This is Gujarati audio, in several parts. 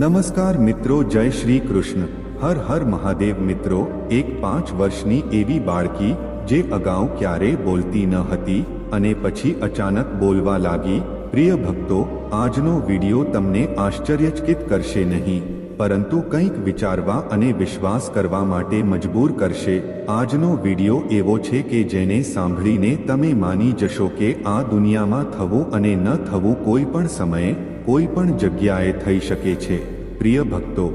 નમસ્કાર મિત્રો, જય શ્રી કૃષ્ણ. હર હર મહાદેવ મિત્રો, એક પાંચ વર્ષની એવી બાળકી જે અગાઉ ક્યારેય બોલતી ન હતી અને પછી અચાનક બોલવા લાગી, પ્રિય ભક્તો, આજનો વિડિયો તમને આશ્ચર્યચકિત કરશે નહીં, પરંતુ કંઈક વિચારવા અને વિશ્વાસ કરવા માટે મજબૂર કરશે. આજનો વિડિયો એવો છે કે જેને સાંભળીને તમે માની જશો કે આ દુનિયામાં થવું અને ન થવું કોઈ પણ સમયે કોઈ પણ જગ્યાએ થઈ શકે છે. પ્રિય ભક્તો,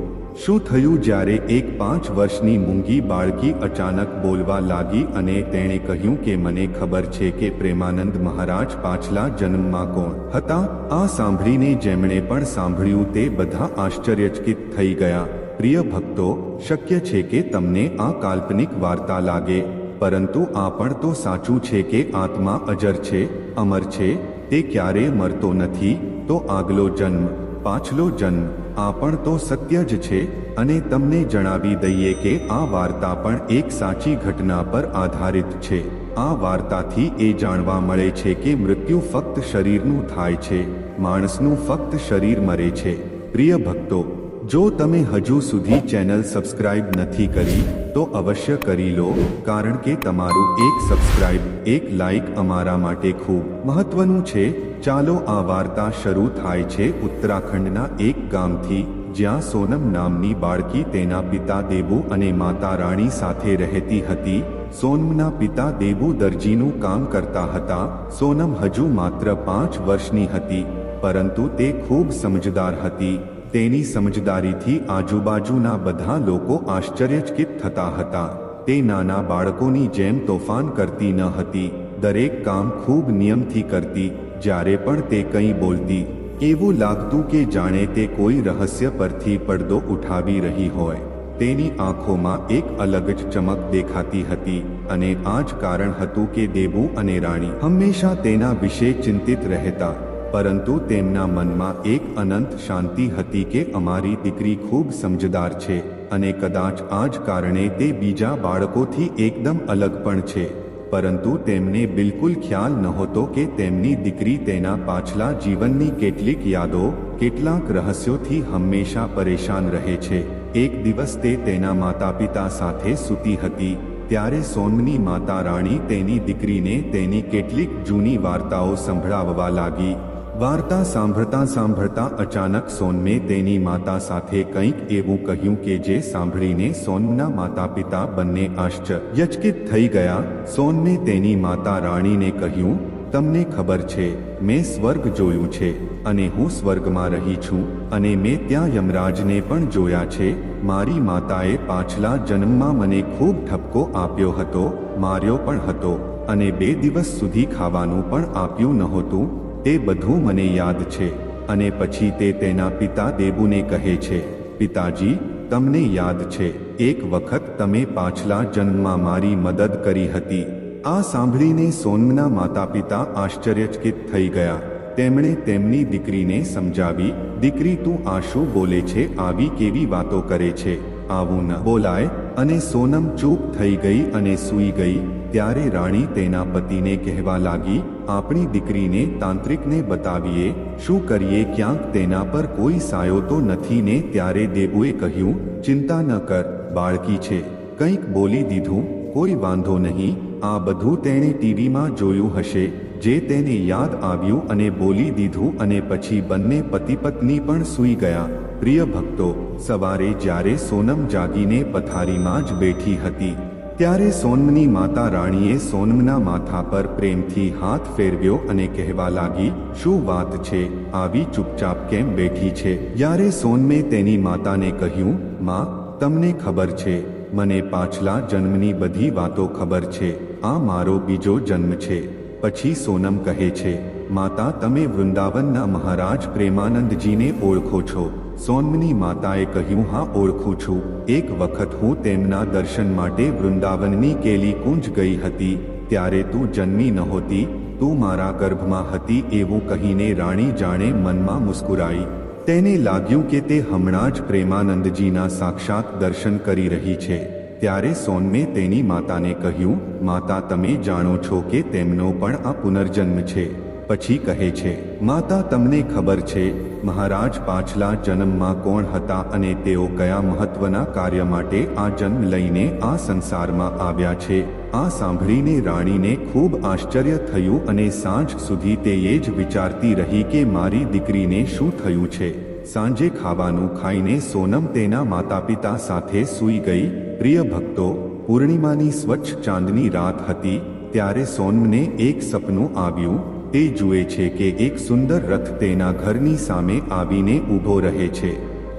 શું થયું જ્યારે એક પાંચ વર્ષની મૂંગી બાળકી અચાનક બોલવા લાગી અને તેણે કહ્યું કે મને ખબર છે કે પ્રેમાનંદ મહારાજ પાછલા જન્મમાં કોણ હતા? આ સાંભળીને જેમણે પણ સાંભળ્યું તે બધા આશ્ચર્યચકિત થઈ ગયા. પ્રિય ભક્તો, શક્ય છે કે તમને આ કાલ્પનિક વાર્તા લાગે, પરંતુ આ પણ તો સાચું છે કે આત્મા અજર છે, અમર છે, તે ક્યારેય મરતો નથી તો આગલો જન્મ, પાછલો જન્મ, આ પણ તો સત્ય જ છે અને તમને જણાવી દઈએ કે આ વાર્તા પણ એક સાચી ઘટના પર આધારિત છે. આ વાર્તાથી એ જાણવા મળે છે કે મૃત્યુ ફક્ત શરીરનું થાય છે, માણસનું ફક્ત શરીર મરે છે. પ્રિય ભક્તો જો તમે હજુ સુધી ચેનલ સબસ્ક્રાઇબ નથી કરી, તો અવશ્ય કરી લો, કારણ કે તમારું એક સબસ્ક્રાઇબ, એક લાઇક અમારા માટે ખૂબ મહત્વનું છે. ચાલો આ વાર્તા શરૂ થાય છે ઉત્તરાખંડના એક ગામથી, જ્યાં સોનમ નામની બાળકી તેના પિતા દેબુ અને માતા રાણી સાથે રહેતી હતી. સોનમના પિતા દેબુ દરજીનું કામ કરતા હતા. સોનમ હજુ માત્ર પાંચ વર્ષની હતી, પરંતુ તે ખૂબ સમજદાર હતી. તેની સમજદારીથી આજુબાજુના બધા લોકો આશ્ચર્યચકિત થતા હતા. તે નાના બાળકોની જેમ તોફાન કરતી ન હતી. દરેક કામ ખૂબ નિયમથી કરતી, જ્યારે પણ તે કંઈ બોલતી. એવું લાગતું કે જાણે તે કોઈ રહસ્ય પરથી પડદો ઉઠાવી રહી હોય. તેની આંખોમાં એક અલગ જ ચમક દેખાતી હતી અને આ જ કારણ હતું કે દેબુ અને રાણી હંમેશા તેના વિશે ચિંતિત રહેતા. પરંતુ તેમના મનમાં એક અનંત શાંતિ હતી કે અમારી દીકરી ખૂબ સમજદાર છે અને કદાચ આ જ કારણે તે બીજા બાળકોથી એકદમ અલગ પણ છે. પરંતુ તેમને બિલકુલ ખ્યાલ નહોતો કે તેમની દીકરી તેના પાછલા જીવનની કેટલીક યાદો, કેટલાક રહસ્યોથી હંમેશા પરેશાન રહે છે. એક દિવસ તે તેના માતા પિતા સાથે સૂતી હતી, ત્યારે સોનમની માતા રાણી તેની દીકરીને તેની કેટલીક જૂની વાર્તાઓ સંભળાવવા લાગી. વાર્તા સાંભળતા સાંભળતા અચાનક સોનમે તેની માતા સાથે કંઈક એવું કહ્યું કે જે સાંભળીને સોનના માતા પિતા બંને આશ્ચર્યચકિત થઈ ગયા. સોનમે તેની માતા રાણીને કહ્યું, તમને ખબર છે, મેં સ્વર્ગ જોયું છે અને હું સ્વર્ગમાં રહી છું અને મેં ત્યાં યમરાજને પણ જોયા છે. મારી માતાએ પાછલા જન્મમાં મને ખૂબ ઠપકો આપ્યો હતો, માર્યો પણ હતો અને બે દિવસ સુધી ખાવાનું પણ આપ્યું નહોતું. તે બધું મને યાદ છે અને પછી તે તેના પિતા દેબુને કહે છે, પિતાજી, તમને યાદ છે, એક વખત તમે પાછલા જન્મમાં મારી મદદ કરી હતી. આ સાંભળીને સોનમના માતા પિતા આશ્ચર્યચકિત થઈ ગયા. તેમણે તેમની દીકરીને સમજાવી, દીકરી, તું આ શું બોલે છે, આવી કેવી વાતો કરે છે? આવું ન બોલાય અને સોનમ ચૂપ થઈ ગઈ અને સૂઈ ગઈ, ત્યારે રાણી તેના પતિને કહેવા લાગી, આપણી દીકરીને તાંત્રિકને બતાવીએ, શું કરીએ ક્યાંક તેના પર કોઈ સાયો તો નથી ને? ત્યારે દેબુએ કહ્યું, ચિંતા ન કર, બાળકી છે. કંઈક બોલી દીધું, કોઈ વાંધો નહીં. આ બધું તેણે ટીવીમાં જોયું હશે. જે તેને યાદ આવ્યું અને બોલી દીધું અને પછી બંને પતિ પત્ની પણ સૂઈ ગયા. પ્રિય ભક્તો, સવારે જ્યારે સોનમ જાગીને પથારીમાં જ બેઠી હતી, ત્યારે સોનમની માતા રાણીએ સોનમના માથા પર પ્રેમથી હાથ ફેરવ્યો અને કહેવા લાગી, શું વાત છે? આવી ચૂપચાપ કેમ બેઠી છે? જ્યારે સોનમે તેની માતાને કહ્યું, માં, તમને ખબર છે, મને પાછલા જન્મની બધી વાતો ખબર છે, આ મારો બીજો જન્મ છે. પછી સોનમ કહે છે, માતા, તમે વૃંદાવનના મહારાજ પ્રેમાનંદજીને ઓળખો છો. સોનમની માતાએ કહ્યું, હા, ઓળખું છું. એક વખત હું તેમના દર્શન માટે વૃંદાવનની કેલી કુંજ ગઈ હતી. ત્યારે તું જન્મી નહોતી. તું મારા ગર્ભમાં હતી, એવું કહીને રાણી જાણે મનમાં મુસ્કુરાઈ. તેને લાગ્યું કે તે હમણાં જ પ્રેમાનંદજીના સાક્ષાત દર્શન કરી રહી છે. ત્યારે સોનમે તેની માતાને કહ્યું, માતા, તમે જાણો છો કે તેમનો પણ આ પુનર્જન્મ છે. પછી કહે છે, માતા, તમને ખબર છે મહારાજ પાછલા જન્મમાં કોણ હતા અને તેઓ કયા મહત્વના કાર્ય માટે આ જન્મ લઈને આ સંસારમાં આવ્યા છે? આ સાંભળીને રાણીને ખૂબ આશ્ચર્ય થયું અને સાંજ સુધી તે એ જ વિચારતી રહી કે મારી દીકરીને શું થયું છે? સાંજે ખાવાનું ખાઈને સોનમ તેના માતા પિતા સાથે સૂઈ ગઈ. પ્રિય ભક્તો, પૂર્ણિમાની સ્વચ્છ ચાંદની રાત હતી, ત્યારે સોનમને એક સપનું આવ્યું તે જુએ છે કે એક સુંદર રથ તેના ઘરની સામે આવીને ઊભો રહે છે,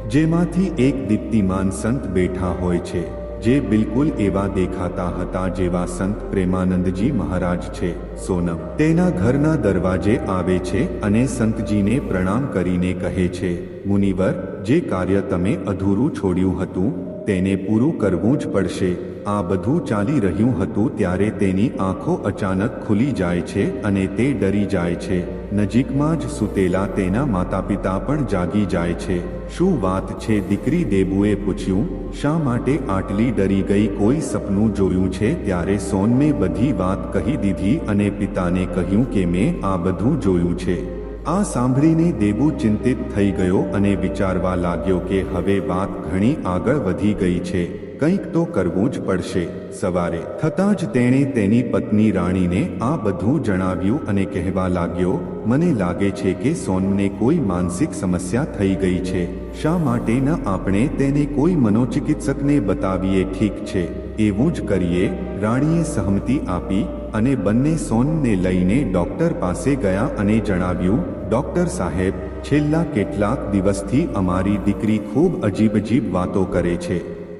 જેમાંથી એક દીપ્તિમાન સંત બેઠા હોય છે, જે બિલકુલ એવા દેખાતા હતા જેવા સંત પ્રેમાનંદજી મહારાજ છે, સોનમ. તેના ઘરના દરવાજે આવે છે અને સંતજીને પ્રણામ કરીને કહે છે, મુનિવર, જે કાર્ય તમે અધૂરું છોડ્યું હતું તેને પૂરું કરવું જ પડશે. આ બધું ચાલી રહ્યું હતું ત્યારે તેની આંખો અચાનક ખુલી જાય છે અને તે ડરી જાય છે. નજીકમાં જ સૂતેલા તેના માતા પિતા પણ જાગી જાય છે. શું વાત છે? દીકરી દેબુએ પૂછ્યું. શા માટે આટલી ડરી ગઈ? કોઈ સપનું જોયું છે? ત્યારે સોનમે બધી વાત કહી દીધી અને પિતાને કહ્યું કે મેં આ બધું જોયું છે. આ સાંભળીને દેબુ ચિંતિત થઈ ગયો અને વિચારવા લાગ્યો કે હવે વાત ઘણી આગળ વધી ગઈ છે. કંઈક તો કરવું જ પડશે. સવારે થતાં જ તેણે તેની પત્ની રાણીને આ બધું જણાવ્યું અને કહેવા લાગ્યો, મને લાગે છે કે સોનમને કોઈ માનસિક સમસ્યા થઈ ગઈ છે. શા માટે ન આપણે તેને કોઈ મનોચિકિત્સકને બતાવીએ? ઠીક છે. એવું જ કરીએ. રાણીએ સહમતિ આપી અને બંને સોનને લઈને ડૉક્ટર પાસે ગયા અને જણાવ્યું, ડૉક્ટર સાહેબ, છેલ્લા કેટલાક દિવસથી અમારી દીકરી ખૂબ અજીબ અજીબ વાતો કરે છે.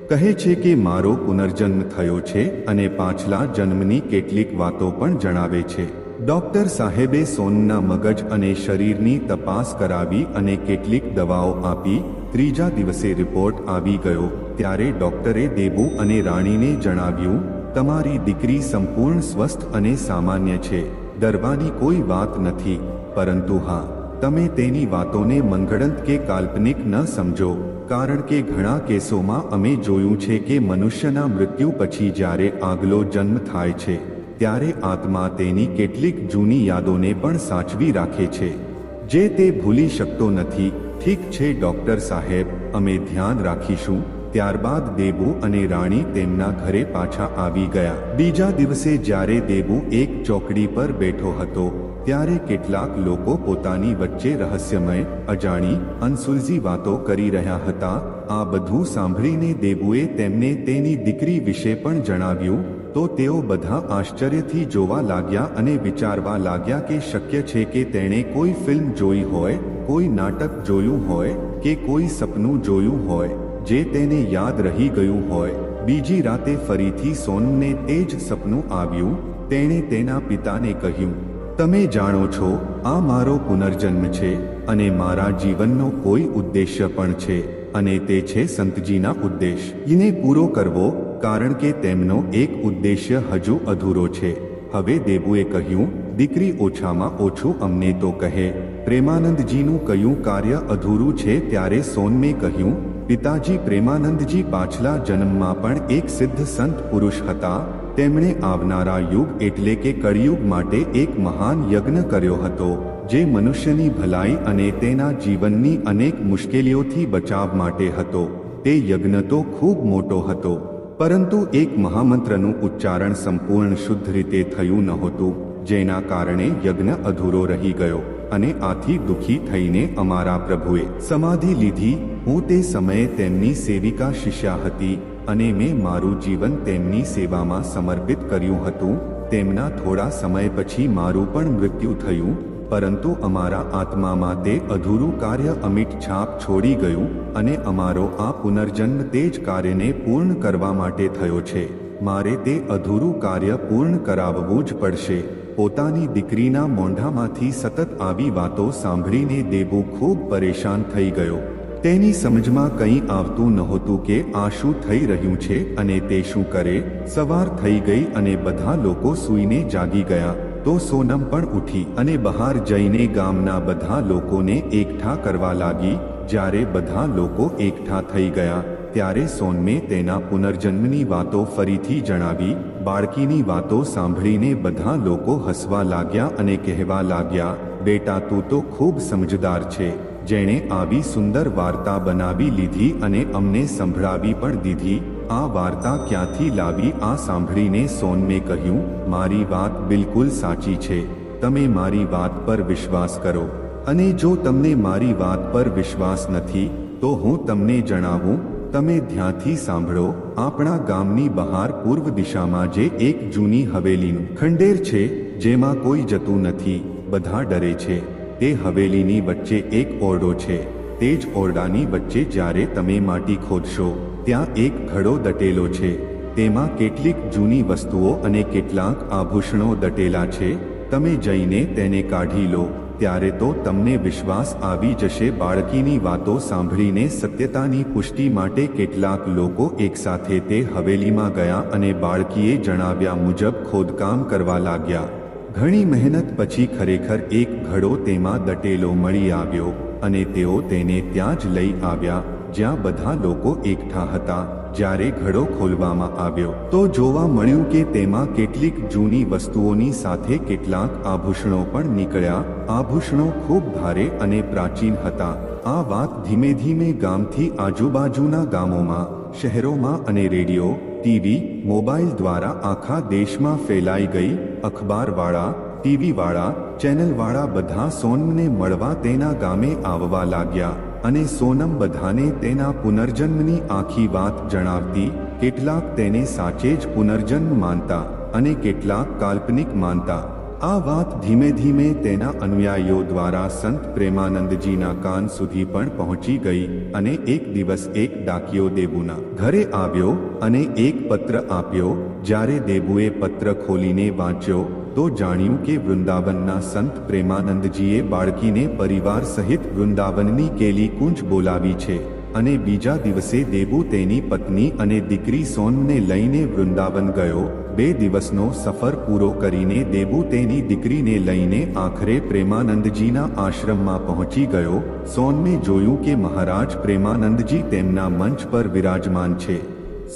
કહે છે કે મારો પુનર્જન્મ થયો છે અને પાછલા જન્મની કેટલીક વાતો પણ જણાવે છે. ડૉક્ટર સાહેબે સોનના મગજ અને શરીરની તપાસ કરાવી અને કેટલીક દવાઓ આપી. ત્રીજા દિવસે રિપોર્ટ આવી ગયો. ત્યારે ડૉક્ટરે દેબુ અને રાણીને જણાવ્યું તમારી દીકરી સંપૂર્ણ સ્વસ્થ અને સામાન્ય છે. ડરવાની કોઈ વાત નથી. પરંતુ હા, તમે તેની વાતોને મંગળંત કે કાલ્પનિક ન સમજો. કારણ કે ઘણા કેસોમાં અમે જોયું છે કે મનુષ્યના મૃત્યુ પછી જ્યારે આગલો જન્મ થાય છે, ત્યારે આત્મા તેની કેટલીક જૂની યાદોને પણ સાચવી રાખે છે. જે તે ભૂલી શકતો નથી, ઠીક છે, ડૉક્ટર સાહેબ, અમે ધ્યાન રાખીશું. ત્યારબાદ દેબુ અને રાણી તેમના ઘરે પાછા આવી ગયા. બીજા દિવસે જ્યારે દેબુ એક ચોકડી પર બેઠો હતો, ત્યારે કેટલાક લોકો પોતાની વચ્ચે રહસ્યમય, અજાણી, અનસુલઝી વાતો કરી રહ્યા હતા. આ બધું સાંભળીને દેબુએ તેમને તેની દીકરી વિશે પણ જણાવ્યું, તો તેઓ બધા આશ્ચર્યથી જોવા લાગ્યા અને વિચારવા લાગ્યા કે શક્ય છે કે તેણે કોઈ ફિલ્મ જોઈ હોય, કોઈ નાટક જોયું હોય, કે કોઈ સપનું જોયું હોય. જે તેને યાદ રહી ગયું હોય, બીજી રાતે ફરીથી સોનમને તે જ સપનું આવ્યું, તેણે તેના પિતાને કહ્યું, તમે જાણો છો, આ મારો પુનર્જન્મ છે અને મારા જીવનનો કોઈ ઉદ્દેશ્ય પણ છે અને તે છે સંતજીના ઉદ્દેશ. એને પૂરો કરવો, કારણ કે તેમનો એક ઉદ્દેશ્ય હજુ અધૂરો છે. હવે દેબુએ કહ્યું, દીકરી ઓછામાં ઓછું અમને તો કહે. પ્રેમાનંદજીનું કયું કાર્ય અધૂરું છે ત્યારે સોનમે કહ્યું પિતાજી પ્રેમાનંદજી પાછલા જન્મમાં પણ એક સિદ્ધ સંત પુરુષ હતા. તેમણે આવનારા યુગ એટલે કે કળિયુગ માટે એક મહાન યજ્ઞ કર્યો હતો, જે મનુષ્યની ભલાઈ અને તેના જીવનની અનેક મુશ્કેલીઓથી બચાવ માટે હતો. તે યજ્ઞ તો ખૂબ મોટો હતો, પરંતુ એક મહામંત્રનું ઉચ્ચારણ સંપૂર્ણ શુદ્ધ રીતે થયું નહોતું, જેના કારણે યજ્ઞ અધૂરો રહી ગયો. અને આથી દુઃખી થઈને અમારા પ્રભુએ સમાધિ લીધી. હું તે સમયે તેમની સેવિકા શિષ્યા હતી અને મેં મારું જીવન તેમની સેવામાં સમર્પિત કર્યું હતું. તેમના થોડા સમય પછી મારું પણ મૃત્યુ થયું, પરંતુ અમારા આત્મામાં તે અધૂરું કાર્ય અમિટ છાપ છોડી ગયું અને અમારો આ પુનર્જન્મ તે જ કાર્યને પૂર્ણ કરવા માટે થયો છે. મારે તે અધૂરું કાર્ય પૂર્ણ કરાવવું જ પડશે. પોતાની દીકરીના મોંઢામાંથી સતત આવી વાતો સાંભળીને દેબુ ખૂબ પરેશાન થઈ ગયો. તેની સમજમાં કંઈ આવતું નહોતું કે આ શું થઈ રહ્યું છે અને તે શું કરે. સવાર થઈ ગઈ અને બધા લોકો સૂઈને જાગી ગયા. તો સોનમ પણ ઉઠી અને બહાર જઈને ગામના બધા લોકોને એકઠા કરવા લાગી. જ્યારે બધા લોકો એકઠા થઈ ગયા, ત્યારે સોનમે તેના પુનર્જન્મની વાતો ફરીથી જણાવી. બાળકીની વાતો સાંભળીને બધા લોકો હસવા લાગ્યા અને કહેવા લાગ્યા, બેટા, તું તો ખૂબ સમજદાર છે. જેણે આવી સુંદર વાર્તા બનાવી લીધી અને અમને સંભળાવી પણ દીધી. આ વાર્તા ક્યાંથી લાવી? આ સાંભળીને સોનમે કહ્યું, મારી વાત બિલકુલ સાચી છે. તમે મારી વાત પર વિશ્વાસ કરો. અને જો તમને મારી વાત પર વિશ્વાસ નથી, તો હું તમને જણાવું તમે ધ્યાનથી સાંભળો, આપણા ગામની બહાર પૂર્વ દિશામાં જે એક જૂની હવેલીનું ખંડેર છે, જેમાં કોઈ જતું નથી, બધા ડરે છે. તે હવેલીની વચ્ચે એક ઓરડો છે. તે જ ઓરડાની વચ્ચે જ્યારે તમે માટી ખોદશો, ત્યાં એક ઘડો દટેલો છે. તેમાં કેટલીક જૂની વસ્તુઓ અને કેટલાક આભૂષણો દટેલા છે. તમે જઈને તેને કાઢી લો. ત્યારે તો તમને વિશ્વાસ આવી જશે. બાળકીની વાતો સાંભળીને સત્યતાની પુષ્ટિ માટે કેટલાક લોકો એકસાથે તે હવેલીમાં ગયા અને બાળકીએ જણાવ્યા મુજબ ખોદકામ કરવા લાગ્યા. ઘણી મહેનત પછી ખરેખર એક ઘડો તેમાં દટેલો મળી આવ્યો અને તેઓ તેને ત્યાં જ લઈ આવ્યા, જ્યાં બધા લોકો એકઠા હતા. જ્યારે ઘડો ખોલવામાં આવ્યો, તો જોવા મળ્યું કે તેમાં કેટલીક જૂની વસ્તુઓની સાથે કેટલાક આભૂષણો પણ નીકળ્યા. આભૂષણો ખૂબ ભારે અને પ્રાચીન હતા. આ વાત ધીમે ધીમે ગામથી આજુબાજુના ગામોમાં, શહેરોમાં અને રેડિયો, ટીવી, મોબાઈલ દ્વારા આખા દેશમાં ફેલાઈ ગઈ. અખબારવાળા, ટીવીવાળા, ચેનલવાળા બધા સોનમને મળવા તેના ગામે આવવા લાગ્યા. અને સોનમ બધાને તેના પુનર્જન્મની આખી વાત જણાવતી, કેટલાક તેને સાચે જ પુનર્જન્મ માનતા અને કેટલાક કાલ્પનિક માનતા. આ વાત ધીમે ધીમે તેના અનુયાયીઓ દ્વારા સંત પ્રેમાનંદજીના કાન સુધી પણ પહોંચી ગઈ અને એક દિવસ એક ડાકિયો દેબુના ઘરે આવ્યો અને એક પત્ર આપ્યો, જ્યારે દેબુએ પત્ર ખોલીને વાંચ્યો તો જાણ્યું કે વૃંદાવનના સંત પ્રેમાનંદજીએ બાળકીને પરિવાર સહિત વૃંદાવનની કેલી કુંજ બોલાવી છે અને બીજા દિવસે દેબુ તેની પત્ની અને દીકરી સોનને લઈને વૃંદાવન ગયો. બે દિવસનો સફર પૂરો કરીને દેબુ તેની દીકરીને લઈને આખરે પ્રેમાનંદજીના આશ્રમમાં પહોંચી ગયો. સોનમે જોયું કે મહારાજ પ્રેમાનંદજી તેમના મંચ પર વિરાજમાન છે.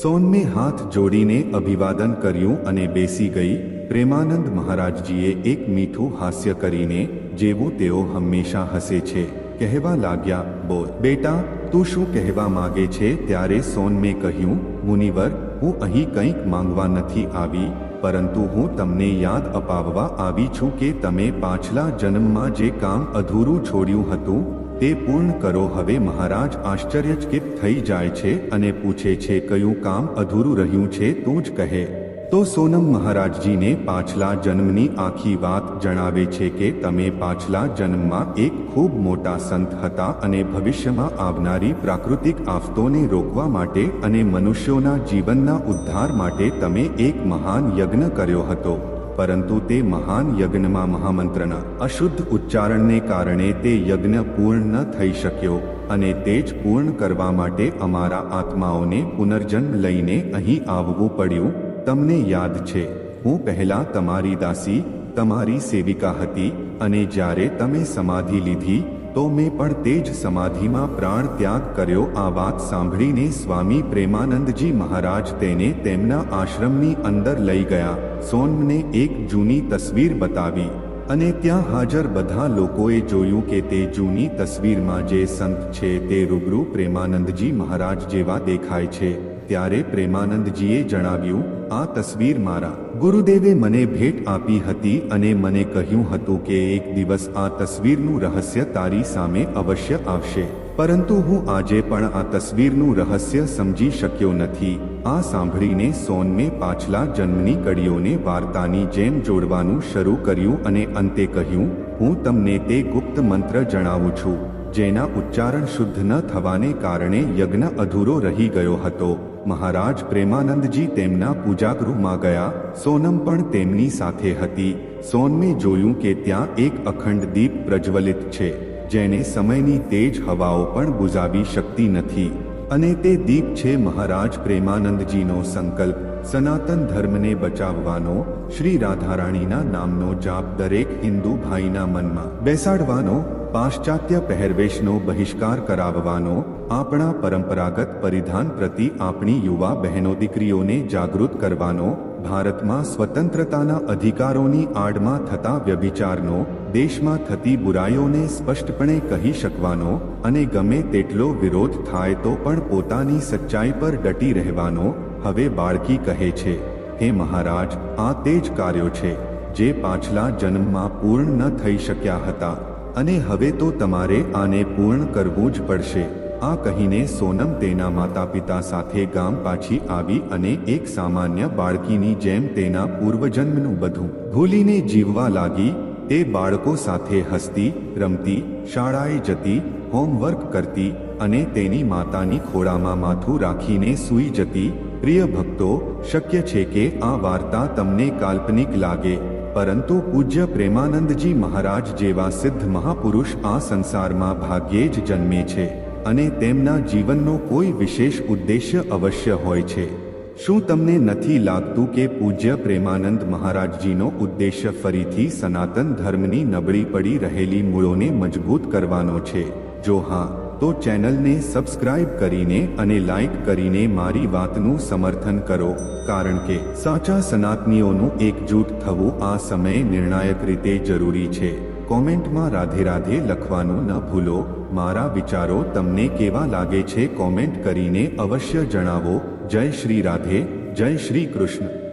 સોનમે હાથ જોડીને અભિવાદન કર્યું અને બેસી ગઈ. પ્રેમાનંદ મહારાજજીએ એક મીઠું હાસ્ય કરીને, જેવું તેઓ હંમેશા હસે છે, કહેવા લાગ્યા, બોલ. બેટા, તું શું કહેવા માગે છે? ત્યારે સોનમે કહ્યું, મુનિવર, હું અહીં કંઈક માંગવા નથી આવી, પરંતુ હું તમને યાદ અપાવવા આવી છું કે તમે પાછલા જન્મમાં જે કામ અધૂરું છોડ્યું હતું, તે પૂર્ણ કરો. હવે મહારાજ આશ્ચર્યચકિત થઈ જાય છે અને પૂછે છે, કયું કામ અધૂરું રહ્યું છે? તું જ કહે. તો સોનમ મહારાજજીને પાછલા જન્મની આખી વાત જણાવે છે કે તમે પાછલા જન્મમાં એક ખૂબ મોટા સંત હતા અને ભવિષ્યમાં આવનારી પ્રાકૃતિક આફતોને રોકવા માટે અને મનુષ્યોના જીવનના ઉદ્ધાર માટે તમે એક મહાન યજ્ઞ કર્યો હતો. પરંતુ તે મહાન યજ્ઞમાં મહામંત્રના અશુદ્ધ ઉચ્ચારણને કારણે તે યજ્ઞ પૂર્ણ ન થઈ શક્યો અને તે જ પૂર્ણ કરવા માટે અમારા આત્માઓને પુનર્જન્મ લઈને અહીં આવવું પડ્યું. તમને યાદ છે, હું પહેલાં તમારી દાસી, તમારી સેવિકા હતી અને જ્યારે તમે સમાધિ લીધી, તો મેં પણ તે જ સમાધિમાં પ્રાણ ત્યાગ કર્યો. આ વાત સાંભળીને સ્વામી પ્રેમાનંદજી મહારાજ તેને તેમના આશ્રમની અંદર લઈ ગયા. સોનમને એક જૂની તસવીર બતાવી અને ત્યાં હાજર બધા લોકોએ જોયું કે તે જૂની તસવીરમાં જે સંત છે, તે રૂબરૂ પ્રેમાનંદજી મહારાજ જેવા દેખાય છે. ત્યારે પ્રેમાનંદજીએ જણાવ્યું, આ તસવીર મારા ગુરુદેવે મને ભેટ આપી હતી અને મને કહ્યું હતું કે એક દિવસ આ તસવીરનું રહસ્ય તારી સામે અવશ્ય આવશે. પરંતુ હું આજે પણ આ તસવીરનું રહસ્ય સમજી શક્યો નથી. આ સાંભળીને સોનમે પાછલા જન્મની કડીઓને વાર્તાની જેમ જોડવાનું શરૂ કર્યું અને અંતે કહ્યું, હું તમને તે ગુપ્ત મંત્ર જણાવું છું, જેના ઉચ્ચારણ શુદ્ધ ન થવાને કારણે યજ્ઞ અધૂરો રહી ગયો હતો. મહારાજ પ્રેમાનંદજી તેમના પૂજાગૃહમાં ગયા. સોનમ પણ તેમની સાથે હતી. સોનમે જોયું કે ત્યાં એક અખંડ દીપ પ્રજ્વલિત છે, જેને સમયની તેજ હવાઓ પણ બુઝાવી શકતી નથી. અને તે દીપ છે મહારાજ પ્રેમાનંદજીનો સંકલ્પ. સનાતન ધર્મને બચાવવાનો, શ્રી રાધારાણીના નામનો જાપ દરેક હિન્દુ ભાઈના મનમાં બેસાડવાનો પાશ્ચાત્ય પહેરવેશનો બહિષ્કાર કરાવવાનો આપણા પરંપરાગત પરિધાન પ્રતિ આપણી યુવા બહેનો દીકરીઓને જાગૃત કરવાનો ભારતમાં સ્વતંત્રતાના અધિકારોની આડમાં થતા વ્યભિચારનો દેશમાં થતી બુરાઈઓને સ્પષ્ટપણે કહી શકવાનો અને ગમે તેટલો વિરોધ થાય તો પણ પોતાની સચ્ચાઈ પર ડટી રહેવાનો હવે બાળકી કહે છે હે મહારાજ આ તે જ કાર્યો છે જે પાછલા જન્મમાં પૂર્ણ ન થઈ શક્યા હતા અને હવે તો તમારે આને પૂર્ણ કરવું જ પડશે. આ કહીને સોનમ તેના માતા પિતા સાથે ગામ પાછી આવી અને એક સામાન્ય બાળકીની જેમ તેના પૂર્વજન્મનું બધું ભૂલીને જીવવા લાગી. તે બાળકો સાથે હસતી, રમતી, શાળાએ જતી, હોમવર્ક કરતી અને તેની માતાની ખોળામાં માથું રાખીને સૂઈ જતી. પ્રિય ભક્તો, શક્ય છે કે આ વાર્તા તમને કાલ્પનિક લાગે. પરંતુ પૂજ્ય પ્રેમાનંદજી મહારાજ જેવા સિદ્ધ મહાપુરુષ આ સંસારમાં ભાગ્યે જ જન્મે છે અને તેમના જીવનનો કોઈ વિશેષ ઉદ્દેશ્ય અવશ્ય હોય છે. શું તમને નથી લાગતું કે પૂજ્ય પ્રેમાનંદ મહારાજજીનો ઉદ્દેશ્ય ફરીથી સનાતન ધર્મની નબળી પડી રહેલી મૂળોને મજબૂત કરવાનો છે? જો હા તો ચેનલને સબસ્ક્રાઇબ કરીને અને લાઇક કરીને મારી વાતનું સમર્થન કરો, કારણ કે સાચા સનાતનીઓનું એકજૂટ થવું આ સમયે નિર્ણાયક રીતે જરૂરી છે. કોમેન્ટમાં રાધે રાધે લખવાનું ન ભૂલો. મારા વિચારો તમને કેવા લાગે છે કોમેન્ટ કરીને અવશ્ય જણાવો. જય શ્રી રાધે, જય શ્રી કૃષ્ણ.